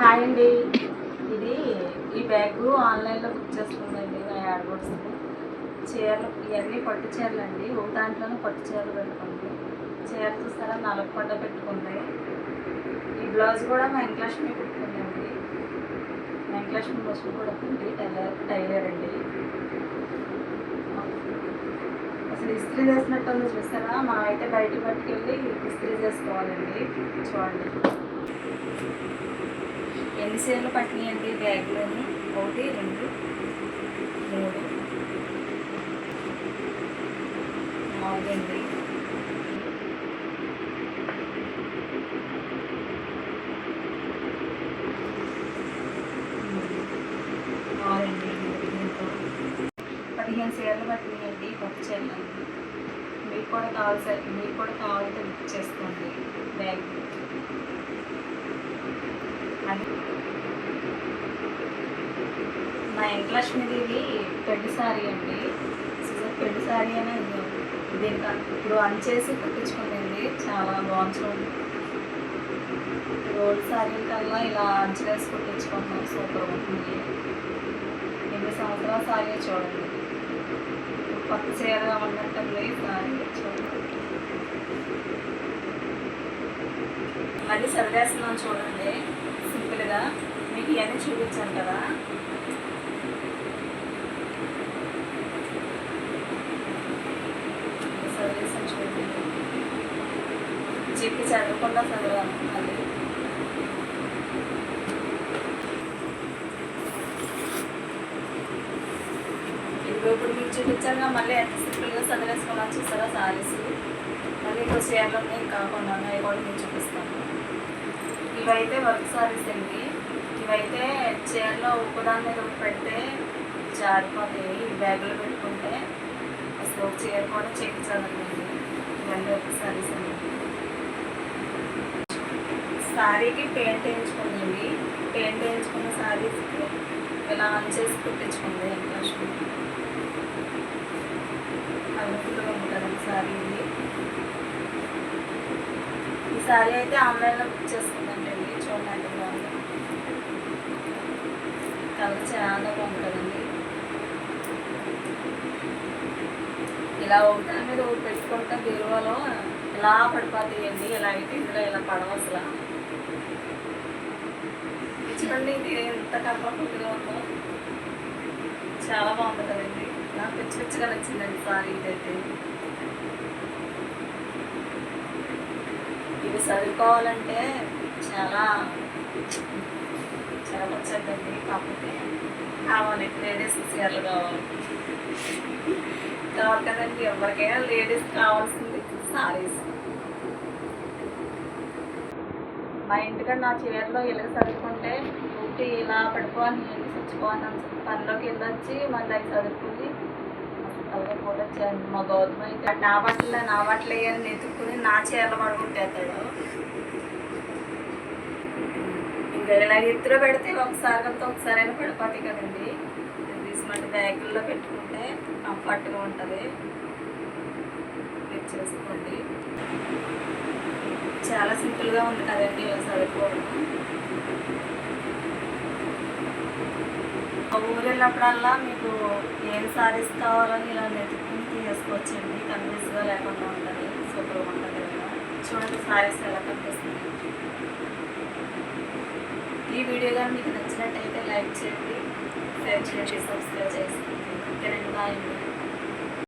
Hi అండి. ఇది ఈ బ్యాగ్ ఆన్లైన్లో బుక్ చేసుకుందండి నా యాడ్వర్డ్స్ చీరలు ఇవన్నీ పట్టు చీరలు అండి ఒక దాంట్లోనే పట్టు చీరలు పెట్టుకుంది. చీర చూస్తారా? నలుపు పడ్డ పెట్టుకుంది. ఈ బ్లౌజ్ కూడా మా పెట్టుకుందండి మా ఇంక్లక్ష్మి కూడా ఉంది టైలర్ టైలర్ అండి. అసలు ఇస్త్రీ చేసినట్టు ఉంది చూస్తారా? మా అయితే బయట పట్టుకెళ్ళి ఇస్త్రీ చేసుకోవాలండి. చూడండి. ఎన్ని సేర్లు పట్టినాయండి బ్యాగ్లోని. ఒకటి రెండు మూడు నాలుగండి. ఆరండి పదిహేను సేర్లు పట్టినాయండి కొత్త చీరలు. మీకు కూడా కావాల్సి మీకు కూడా కావాలంటే బుక్ చేసుకోండి బ్యాగ్. మా ఇంట్లక్ష్మిది పెళ్ళి సారీ అండి. పెళ్ళి సారీ అనే దీనికి ఇప్పుడు అంచేసి కుట్టించుకుందండి చాలా బాగుంటుంది రోడ్ సారీ కల్లా ఇలా అంచులేసి కుట్టించుకుంటాం సూపర్ ఉంటుంది ఎన్ని సంవత్సరాల సారీ చూడండి. కొత్త చీర ఉన్నట్టుంది సారీ. చూడండి మళ్ళీ సరిదేస్తున్నాం చూడండి. కదా? మీకు ఇవన్నీ చూపించాను కదా? సరిదేశాను చూడండి. చెప్పి చదవకుండా చదవాలి మళ్ళీ. ఇప్పుడు ఇప్పుడు మీకు చూపించాక మళ్ళీ ఎంత సింపుల్గా చదివేసుకోవాలని చూస్తారా సారీస్? మళ్ళీ ఇంకో చీరలు ఉన్నాయి కాకుండా అవి కూడా మీకు చూపిస్తాను. ఇవైతే వర్క్ సారీస్ అండి. ఇవైతే చీరలో ఉప్పుదాని మీద పెడితే జారిపోతాయి. ఈ బ్యాగులో పెట్టుకుంటే అసలు ఒక చీర కూడా చేయించాలండి ఇవన్నీ వర్క్ సారీస్ అండి. సారీకి పెయింట్ వేయించుకుందండి పెయింట్ వేయించుకున్న సారీస్కి ఇలా ఆన్ చేసి కుట్టించుకుంది ఇంట్రెస్ట్ కలర్ఫుల్గా ఉంటుంది సారీ ఇది. సారీ అయితే ఆన్లైన్లో బుక్ చేసుకుందండి చూడండి బాగుంది. కలర్ చాలా బాగుంటుందండి. ఇలా ఒకటి మీద ఒకటి పెట్టుకుంటే బీరువాలో ఇలా పడిపోతాయండి ఇలా అయితే ఇందులో ఇలా పడవ అసలు. చూడండి ఇది ఎంత కంఫర్టబుల్గా ఉందో. చాలా బాగుంది కదండి. నాకు పిచ్చి పిచ్చిగా నచ్చిందండి సారీ ఇదైతే. చదువుకోవాలంటే చాలా చాలా వచ్చేదండి కాకపోతే కావాలి. లేడీస్ చీరలు కావాలి. కావాలి కదండి. ఎవరికైనా లేడీస్ కావాల్సింది సారీస్. మా ఇంటికాడ నా చీరలో ఇలా చదువుకుంటే ఒకటి ఇలా పడుకోవాలి నేను చచ్చిపోవాలి పనిలోకి వెళ్ళొచ్చి మళ్ళీ అవి చదువుకుని ఎవరు కూడా మా గౌతమ్ అయితే నా బట్టలు నా బట్టలే అని ఎత్తుక్కుని నా చీరలు పడుకుంటేస్తాడు. ఇంకా ఇలా ఎత్తులో పెడితే ఒకసారి కలితే ఒకసారి అయినా పడిపోతాయి కదండి. తీసుకుంటే బ్యాగుల్లో పెట్టుకుంటే కంఫర్ట్గా ఉంటుంది. మీరు చేసుకోండి. చాలా సింపుల్గా ఉంది కదండి ఇలా ఊరు వెళ్ళినప్పుడల్లా మీకు ఏం సారీస్ కావాలని ఇలా వెతుక్కుని తీసుకోవచ్చండి కన్ఫ్యూజ్గా లేకుండా ఉంటుంది. సూపర్గా ఉంటుంది చూడండి సారీస్ ఎలా కనిపిస్తుంది. ఈ వీడియో కానీ మీకు నచ్చినట్టయితే లైక్ చేయండి. షేర్ చేయండి. సబ్స్క్రైబ్ చేసుకోండి